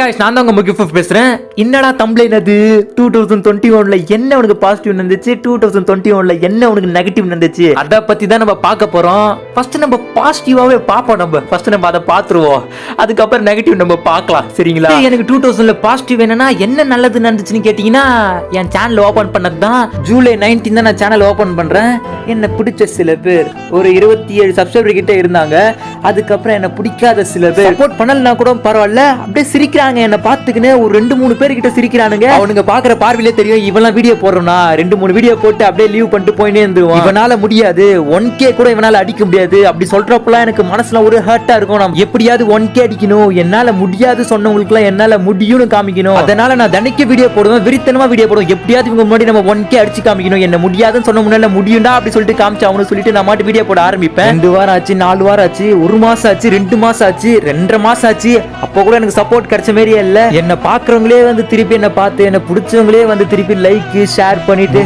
guys நான் தான் உங்க முகிஃபப் பேசுறேன். என்னடா தம்ப்ளைன் அது? டூ தௌசண்ட் டுவெண்ட்டி ஒன்ல என்ன உனக்கு பாசிட்டிவ் நடந்துச்சு? டூ தௌசண்ட் டுவெண்ட்டி ஒன்ல என்ன உனக்கு நெகட்டிவ் நடந்துச்சு? அதை பத்தி தான் நம்ம பார்க்க போறோம். ஃபர்ஸ்ட் நம்ம பாசிட்டிவாவே பார்ப்போம் நம்ம. ஃபர்ஸ்ட் நம்ம அதை பார்த்துருவோம். அதுக்கப்புறம் நெகட்டிவ் நம்ம பார்க்கலாம். சரிங்களா? எனக்கு டூ தௌசண்ட்ல பாசிட்டிவ் என்னன்னா என்ன நல்லது நடந்துச்சுன்னு கேட்டீங்கன்னா என் சேனல் ஓபன் பண்ணது தான் ஜூலை நைன்டீன் தான் நான் சேனல் ஓபன் பண்றேன். என்ன பிடிச்ச சில பேர் ஒரு இருபத்தி ஏழு சப்ஸ்கிரைபர் கிட்ட இருந்தாங்க. அதுக்கப்புறம் என்ன பிடிக்காத சில பேர். சப்போர்ட் பண்ணலனா கூட பரவாயில்ல. அப்படியே சிரிக்கிறாங்க என்ன பார்த்துக்கின்னு ஒரு ரெண்டு மூணு பேர் கிட்ட சிரிக்கிறானுங்க. அவனுங்க பாக்குற பார்வையிலே தெரியும் இவெல்லாம் வீடியோ போடுறோம்னா ரெண்டு மூணு வீடியோ போட்டு அப்படியே லீவ் பண்ணிட்டு போயினே இருந்துருவான். இவனால முடியாது. ஒன் கே கூட இவனால அடிக்க முடியாது. அப்படி சொல்றப்பலாம் எனக்கு மனசுல ஒரு ஹர்ட்டா இருக்கும். நம்ம எப்படியாவது ஒன் கே அடிக்கணும். என்னால முடியாது சொன்னவங்களுக்குலாம் என்னால முடியும்னு காமிக்கணும். அதனால நான் தனிக்க வீடியோ போடுவேன். விரித்தனமா வீடியோ போடுவேன். எப்படியாவது இவங்க முன்னாடி நம்ம ஒன் கே அடிச்சு காமிக்கணும். என்ன முடியாதுன்னு சொன்ன முன்னால முடியும்டா அப்படி சொல்லிட்டு காமிச்சு அவனு சொல்லிட்டு நான் மாட்டு வீடியோ போட ஆரம்பிப்பேன். ரெண்டு வாரம் ஆச்சு நாலு வாரம் ஆச்சு ஒரு மாசம் ஆச்சு ரெண்டு மாசம் ஆச்சு ரெண்டரை மாசம் ஆச்சு. அப்போ கூட எனக்கு சப்போர்ட் கிடைச்ச மாதிரியே இல்ல என்ன பாக்குறவங்களே வந்து திருப்பி என்ன பார்த்து என்ன பிடிச்சவங்களே வந்து திருப்பி லைக் ஷேர் பண்ணிட்டு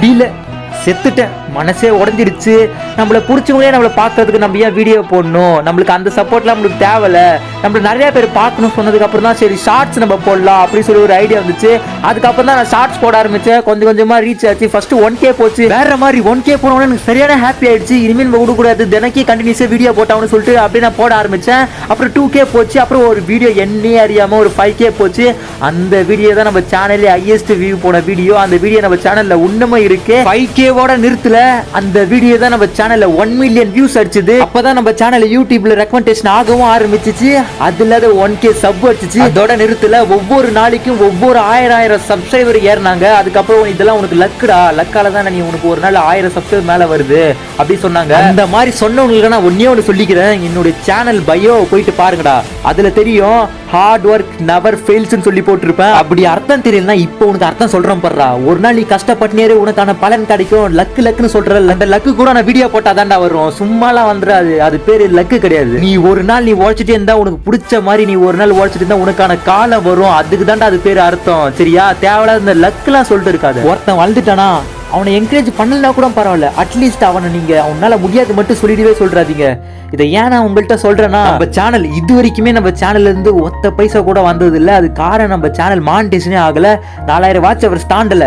செத்துட்டேன். மனசே உடஞ்சிருச்சு. நம்மள பிடிச்சவங்களே நம்மளை பார்க்கறதுக்கு நம்ம ஏன் வீடியோ போடணும்? நம்மளுக்கு அந்த சப்போர்ட்லாம் நம்மளுக்கு தேவையில்ல. நம்மள நிறைய பேர் பார்க்கணும் சொன்னதுக்கு அப்புறம் தான் சரி ஷார்ட்ஸ் நம்ம போடலாம் அப்படின்னு சொல்லி ஒரு ஐடியா வந்துச்சு. அதுக்கப்புறம் தான் நான் ஷார்ட்ஸ் போட ஆரம்பிச்சேன். கொஞ்சம் கொஞ்சமாக ரீச் ஆச்சு. ஃபர்ஸ்ட் ஒன் கே போச்சு. வேற மாதிரி ஒன் கே போனோட எனக்கு சரியான ஹாப்பி ஆயிடுச்சு. இனிமேல் நம்ம விடக்கூடாது. தினக்கே கண்டினியூஸாக வீடியோ போட்டான்னு சொல்லிட்டு அப்படியே நான் போட ஆரம்பித்தேன் அப்புறம் டூ கே போச்சு. அப்புறம் ஒரு வீடியோ என்னையே அறியாமல் ஒரு ஃபைவ் கே போச்சு. அந்த வீடியோ தான் நம்ம சேனல்லே ஹையஸ்ட் வியூ போன வீடியோ அந்த வீடியோ நம்ம சேனலில் உண்மை இருக்கு. ஃபைவ் கேவோட நிறுத்தல. அந்த வீடியோ தான் நம்ம சேனல் சேனல்ல ஒன் மில்லியன் வியூஸ் அடிச்சது. அப்பதான் நம்ம சேனல் யூடியூப்ல ரெக்கமெண்டேஷன் ஆகவும் ஆரம்பிச்சிச்சு. அது இல்லாத ஒன் கே சப் அடிச்சிச்சு. அதோட நிறுத்தல ஒவ்வொரு நாளைக்கும் ஒவ்வொரு ஆயிரம் ஆயிரம் சப்ஸ்கிரைபர் ஏறினாங்க. அதுக்கப்புறம் இதெல்லாம் உனக்கு லக்குடா. லக்கால தான் நீ உனக்கு ஒரு நாள் ஆயிரம் சப்ஸ்கிரைபர் மேல வருது. அப்படி சொன்னாங்க. அந்த மாதிரி சொன்னவங்களுக்கு நான் ஒன்னே ஒன்று சொல்லிக்கிறேன். என்னுடைய சேனல் பயோ போயிட்டு பாருங்கடா. அதுல தெரியும் ஹார்ட் ஒர்க் நெவர் ஃபெயில்ஸ்னு சொல்லி போட்டிருப்பேன். அப்படி அர்த்தம் தெரியலனா இப்போ உனக்கு அர்த்தம் சொல்றேன் பர்றா. ஒரு நாள் நீ கஷ்டப்பட்டுனே உனக்கான பலன் கிடைக்கும். லக்கு லக்குன்னு சொல்ற அந்த லக்கு கூட நான் வீடியோ போட்டா தாண்டா வரும். சும்மாலாம் வந்துடாது அது பேர் லக்கு கிடையாது. நீ ஒரு நாள் நீ உழைச்சிட்டே இருந்தா உனக்கு பிடிச்ச மாதிரி நீ ஒரு நாள் உழைச்சிட்டு இருந்தா உனக்கான காலம் வரும். அதுக்கு தாண்டா அது பேர் அர்த்தம். சரியா? தேவையில்லாத இந்த லக்குலாம் சொல்லிட்டு இருக்காது. ஒருத்தன் வளர்ந்துட்டானா? அவனை என்கரேஜ் பண்ணலனா கூட பரவாயில்ல. அட்லீஸ்ட் அவனை நீங்க அவனால முடியாது மட்டும் சொல்லிடவே சொல்றாதீங்க. இதை ஏன் நான் உங்கள்கிட்ட சொல்றேன்னா நம்ம சேனல் இது வரைக்குமே நம்ம சேனல்ல இருந்து ஒத்த பைசா கூட வந்தது இல்ல அது காரணம் நம்ம சேனல் மானிட்டேஷனே ஆகல. நாலாயிரம் வாட்ச் அவர் ஸ்டாண்டில்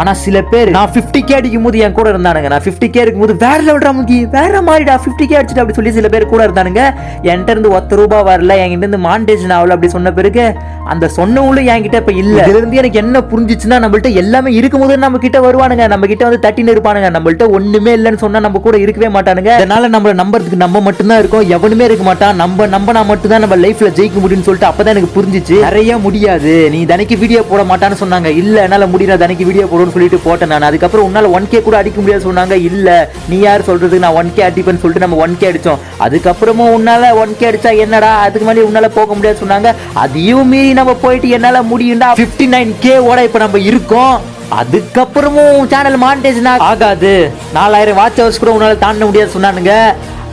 ஆனா சில பேர் நான் 50k கே அடிக்கும் போது என் கூட இருந்தானுங்க. நான் 50k கே இருக்கும் போது வேற லெவல்டா முக்கி வேற மாதிரிடா 50k கே அடிச்சுட்டு அப்படி சொல்லி சில பேர் கூட இருந்தானுங்க. என்கிட்ட இருந்து ஒத்த ரூபா வரல என்கிட்ட இருந்து மாண்டேஜன் ஆகல அப்படி சொன்ன பிறகு அந்த சொன்னவங்களும் என்கிட்ட இப்ப இல்ல. இதுல இருந்து எனக்கு என்ன புரிஞ்சிச்சுன்னா நம்மள்ட்ட எல்லாமே இருக்கும் போது நம்ம கிட்ட வருவானுங்க. நம்ம கிட்ட வந்து தட்டின்னு இருப்பானுங்க. நம்மள்ட்ட ஒண்ணுமே இல்லைன்னு சொன்னா நம்ம கூட இருக்கவே மாட்டானுங்க. அதனால நம்மள நம்புறதுக்கு நம்ம மட்டும்தான் இருக்கோம். எவனுமே இருக்க மாட்டான். நம்ம நம்பனா மட்டும்தான் நம்ம லைஃப்ல ஜெயிக்க முடியும்னு சொல்லிட்டு அப்பதான் எனக்கு புரிஞ்சிச்சு. நிறைய முடியாது. நீ தனிக்கு வீடியோ போட மாட்டான்னு சொன்னாங்க. இல்ல என்னால முடியல. தனிக்கு வீடியோ போடுன்னு சொல்லிட்டு போட்டேன் நான். அதுக்கப்புறம் உன்னால் ஒன் கே கூட அடிக்க முடியாது சொன்னாங்க. இல்லை நீ யார் சொல்கிறதுக்கு நான் ஒன் கே அடிப்பேன்னு சொல்லிட்டு நம்ம ஒன் கே அடித்தோம் அதுக்கப்புறமும் உன்னால் ஒன் கே அடித்தா என்னடா? அதுக்கு மேலே உன்னால் போக முடியாது சொன்னாங்க. அதையும் மீறி நம்ம போயிட்டு என்னால் முடியும்டா. 59k நைன் கே ஓட இப்போ நம்ம இருக்கோம். அதுக்கப்புறமும் சேனல் மானிட்டேஷன் ஆகாது. நாலாயிரம் வாட்ச் ஹவர்ஸ் கூட உன்னால் தாண்ட முடியாது சொன்னானுங்க.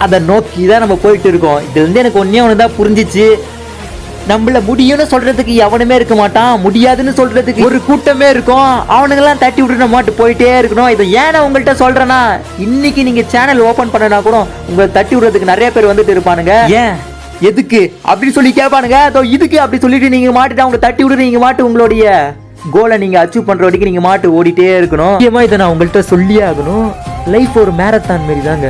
அதை நோக்கி தான் நம்ம போயிட்டு இருக்கோம். இதுலேருந்து எனக்கு ஒன்னே ஒன்று தான் புரிஞ்சிச்சு. நம்மள முடியும்னு சொல்றதுக்கு எவனுமே இருக்க மாட்டான். முடியாதுன்னு சொல்றதுக்கு ஒரு கூட்டமே இருக்கும். அவனுங்கெல்லாம் தட்டி விட்டு நம்ம மாட்டு போயிட்டே இருக்கணும். இதை ஏன் நான் உங்கள்கிட்ட சொல்றேன்னா இன்னைக்கு நீங்க சேனல் ஓபன் பண்ணனா கூட உங்களை தட்டி விடுறதுக்கு நிறைய பேர் வந்துட்டு இருப்பானுங்க. ஏன்? எதுக்கு? அப்படி சொல்லி கேட்பானுங்க. அதோ இதுக்கு அப்படி சொல்லிட்டு நீங்க மாட்டுட்டு அவங்க தட்டி விட்டு நீங்க மாட்டு உங்களுடைய கோலை நீங்க அச்சீவ் பண்ற வரைக்கும் நீங்க மாட்டு ஓடிட்டே இருக்கணும். முக்கியமா இதை நான் உங்கள்கிட்ட சொல்லியே ஆகணும். லைஃப் ஒரு மேரத்தான் மாரி தாங்க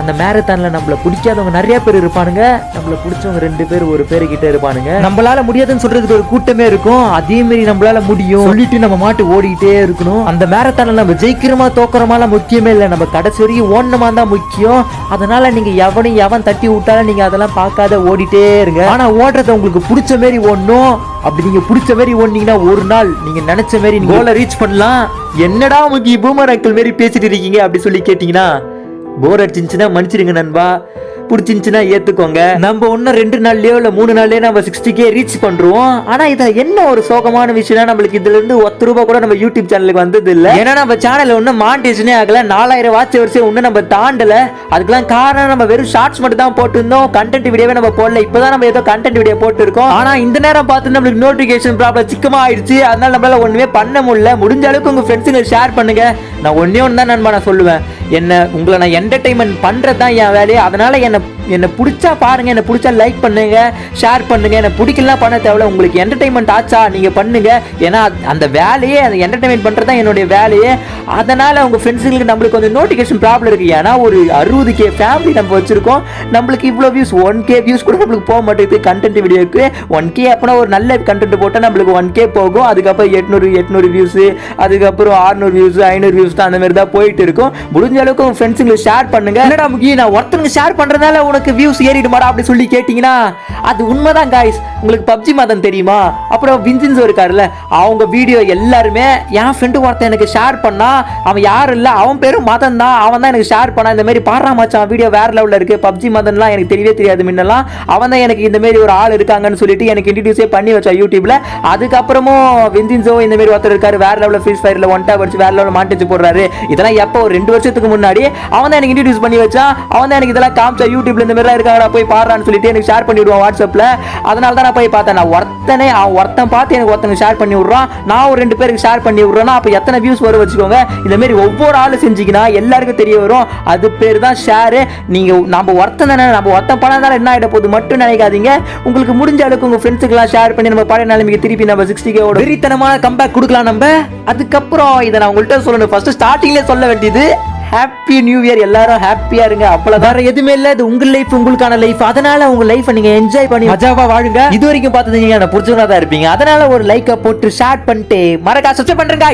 அந்த மேரத்தான்ல நம்மள பிடிக்காதவங்க நிறைய பேர் இருப்பானுங்க. நம்மள பிடிச்சவங்க ரெண்டு பேர் ஒரு பேரு கிட்ட இருப்பானுங்க. நம்மளால முடியாதுன்னு சொல்றதுக்கு ஒரு கூட்டமே இருக்கும். அதே மாதிரி நம்மளால முடியும். சொல்லிட்டு நம்ம மாட்டு ஓடிக்கிட்டே இருக்கணும். அந்த மேரத்தானில் நம்ம ஜெயிக்கிறோமா தோக்குறோமாலாம் முக்கியமே இல்லை. நம்ம கடைசி வரைக்கும் ஓடணுமா தான் முக்கியம். அதனால நீங்க எவனையும் எவன் தட்டி விட்டாலும் நீங்க அதெல்லாம் பார்க்காத ஓடிட்டே இருங்க. ஆனா ஓடுறத உங்களுக்கு பிடிச்ச மாதிரி ஓடணும். அப்படி நீங்க பிடிச்ச மாதிரி ஓடினீங்கன்னா ஒரு நாள் நீங்க நினைச்ச மாதிரி கோலை ரீச் பண்ணலாம். என்னடா உங்களுக்கு பூமர் அங்கிள் மாரி பேசிட்டு இருக்கீங்க? அப்படி சொல்லி கேட்டீங்கன்னா போர் அடிச்சிருந்துச்சுன்னா மன்னிச்சிடுங்க நண்பா. பிடிச்சிருந்துச்சுன்னா ஏற்றுக்கோங்க நம்ம ஒன்றும் ரெண்டு நாள்லையோ இல்லை மூணு நாள்லையோ நம்ம சிக்ஸ்டிக்கே ரீச் பண்ணுறோம் ஆனால் இதை என்ன ஒரு சோகமான விஷயம்னா நம்மளுக்கு இதுலேருந்து ஒத்து ரூபா கூட நம்ம யூடியூப் சேனலுக்கு வந்தது இல்லை. ஏன்னா நம்ம சேனலில் ஒன்றும் மாண்டேஷனே ஆகல. நாலாயிரம் வாட்ச் வரிசை ஒன்றும் நம்ம தாண்டலை. அதுக்கெல்லாம் காரணம் நம்ம வெறும் ஷார்ட்ஸ் மட்டும் தான் போட்டிருந்தோம். கண்டென்ட் வீடியோவே நம்ம போடல. இப்பதான் நம்ம ஏதோ கண்டென்ட் வீடியோ போட்டுருக்கோம். ஆனால் இந்த நேரம் பார்த்து நம்மளுக்கு நோட்டிஃபிகேஷன் ப்ராப்ளம் சிக்கமாக ஆயிடுச்சு. அதனால நம்மளால ஒன்றுமே பண்ண முடியல. முடிஞ்ச அளவுக்கு உங்கள் ஃப்ரெண்ட்ஸுங்க ஷேர் பண்ணுங்க. நான் ஒன்றே ஒன்று தான் நண்பா நான் சொல்லுவேன். என்ன உங்களை நான் என்டர்டைன்மெண்ட் பண்ணுறது தான் என் வேலையை. அதனால் என்னை என்னை பிடிச்சா பாருங்க என்னை பிடிச்சா லைக் பண்ணுங்க ஷேர் பண்ணுங்க. என்னை பிடிக்கலாம் பண்ண தேவையில்ல. உங்களுக்கு என்டர்டைன்மெண்ட் ஆச்சா நீங்க பண்ணுங்க. ஏன்னா அந்த வேலையே அந்த என்டர்டைன்மெண்ட் பண்றது தான் என்னுடைய வேலையே. அதனால உங்க ஃப்ரெண்ட்ஸுங்களுக்கு நம்மளுக்கு கொஞ்சம் நோட்டிஃபிகேஷன் ப்ராப்ளம் இருக்கு. ஏன்னா ஒரு அறுபது கே ஃபேமிலி நம்ம வச்சிருக்கோம். நம்மளுக்கு இவ்வளோ வியூஸ் ஒன் கே வியூஸ் கூட நம்மளுக்கு போக மாட்டேங்குது. கண்டென்ட் வீடியோக்கு ஒன் கே அப்படின்னா ஒரு நல்ல கண்டென்ட் போட்டால் நம்மளுக்கு ஒன் கே போகும். அதுக்கப்புறம் எட்நூறு எட்நூறு வியூஸ் அதுக்கப்புறம் ஆறுநூறு வியூஸ் ஐநூறு வியூஸ் தான் அந்த மாதிரி தான் போயிட்டு இருக்கும். முடிஞ்ச அளவுக்கு உங்க ஃப்ரெண்ட்ஸுங்களுக்கு ஷேர் பண்ணுங்க. என்னடா முக்கியம் நான் ஒருத்தவங்க ஷேர் பண்றதுனால உனக்கு வியூஸ் ஏறிடுமாடா அப்படி சொல்லி கேட்டிங்கன்னா அது உண்மைதான் காய்ஸ் உங்களுக்கு பப்ஜி மதம் தெரியுமா? அப்புறம் வின்சென்சோ இருக்காருல்ல அவங்க வீடியோ எல்லாருமே என் ஃப்ரெண்டு ஒருத்தன் எனக்கு ஷேர் பண்ணா அவன் யாரும் இல்லை அவன் பேரும் மதன் தான் அவன் தான் எனக்கு ஷேர் பண்ணா இந்த மாதிரி பாடுறா மச்சான் வீடியோ வேற லெவலில் இருக்கு பப்ஜி மதன்லாம் எனக்கு தெரியவே தெரியாது முன்னெல்லாம். அவன் தான் எனக்கு இந்த மாதிரி ஒரு ஆள் இருக்காங்கன்னு சொல்லிட்டு எனக்கு இன்ட்ரடியூஸே பண்ணி வச்சான் யூடியூப்ல அதுக்கப்புறமும் வின்சின்ஸோ இந்த மாதிரி ஒருத்தர் இருக்காரு வேற லெவலில் ஃப்ரீ ஃபயர்ல ஒன் டேப் அடிச்சு வேற லெவலில் மாண்டேஜ் போடுறாரு. இதெல்லாம் எப்போ? ஒரு ரெண்டு வருஷத்துக்கு முன்னாடி. அவன் தான் எனக்கு இன்ட்ரடியூஸ் பண்ணி வச்சான். அவன் தான் எனக்கு இதெல்லாம் காமிச்சா யூடியூப்ல இந்த மாதிரிலாம் இருக்காங்கடா போய் பாடுறான்னு சொல்லிட்டு எனக்கு ஷேர் பண்ணி விடுவான் வாட்ஸ்அப்ல அதனால தான் நான் போய் பார்த்தேன். நான் ஒருத்தனே அவன் ஒருத்தன் பார்த்து எனக்கு ஒருத்தங்க ஷேர் பண்ணி விட்றான். நான் ஒரு ரெண்டு பேருக்கு ஷேர் பண்ணி விட்றேன்னா அப்போ எத்தனை வியூஸ் வரும் வச்சுக்கோங்க. இந்தமாரி ஒவ்வொரு ஆள் செஞ்சீங்கன்னா எல்லாருக்கும் தெரிய வரும். அது பேர் தான் ஷேரு நீங்கள் நம்ம ஒருத்தன் தானே நம்ம ஒருத்தன் பண்ணதால என்ன ஆகிட போகுது மட்டும் நினைக்காதீங்க. உங்களுக்கு முடிஞ்ச அளவுக்கு உங்கள் ஃப்ரெண்ட்ஸுக்கெல்லாம் ஷேர் பண்ணி நம்ம பழைய நிலைமைக்கு திருப்பி நம்ம சிக்ஸ்டி கேவோட வெறித்தனமான கம்பேக் கொடுக்கலாம் நம்ம. அதுக்கப்புறம் இதை நான் உங்கள்கிட்ட சொல்லணும். ஃபஸ்ட்டு ஸ்டார்டிங்லேயே சொல்ல வேண்டியது ஹாப்பி நியூ இயர் எல்லாரும் ஹாப்பியா இருங்க. அவ்வளவு வேற எதுவுமே இல்ல இது உங்க லைஃப் உங்களுக்கான லைஃப் அதனால உங்க லைஃப் நீங்க என்ஜாய் பண்ணி மஜாவா வாழுங்க. இது வரைக்கும் பார்த்தது நீங்க என்ன புடிச்சவங்களா தான் இருப்பீங்க. அதனால ஒரு லைக்கை போட்டு ஷேர் பண்ணிட்டு மறக்கா சப்ஸ்கிரைப் பண்றேன்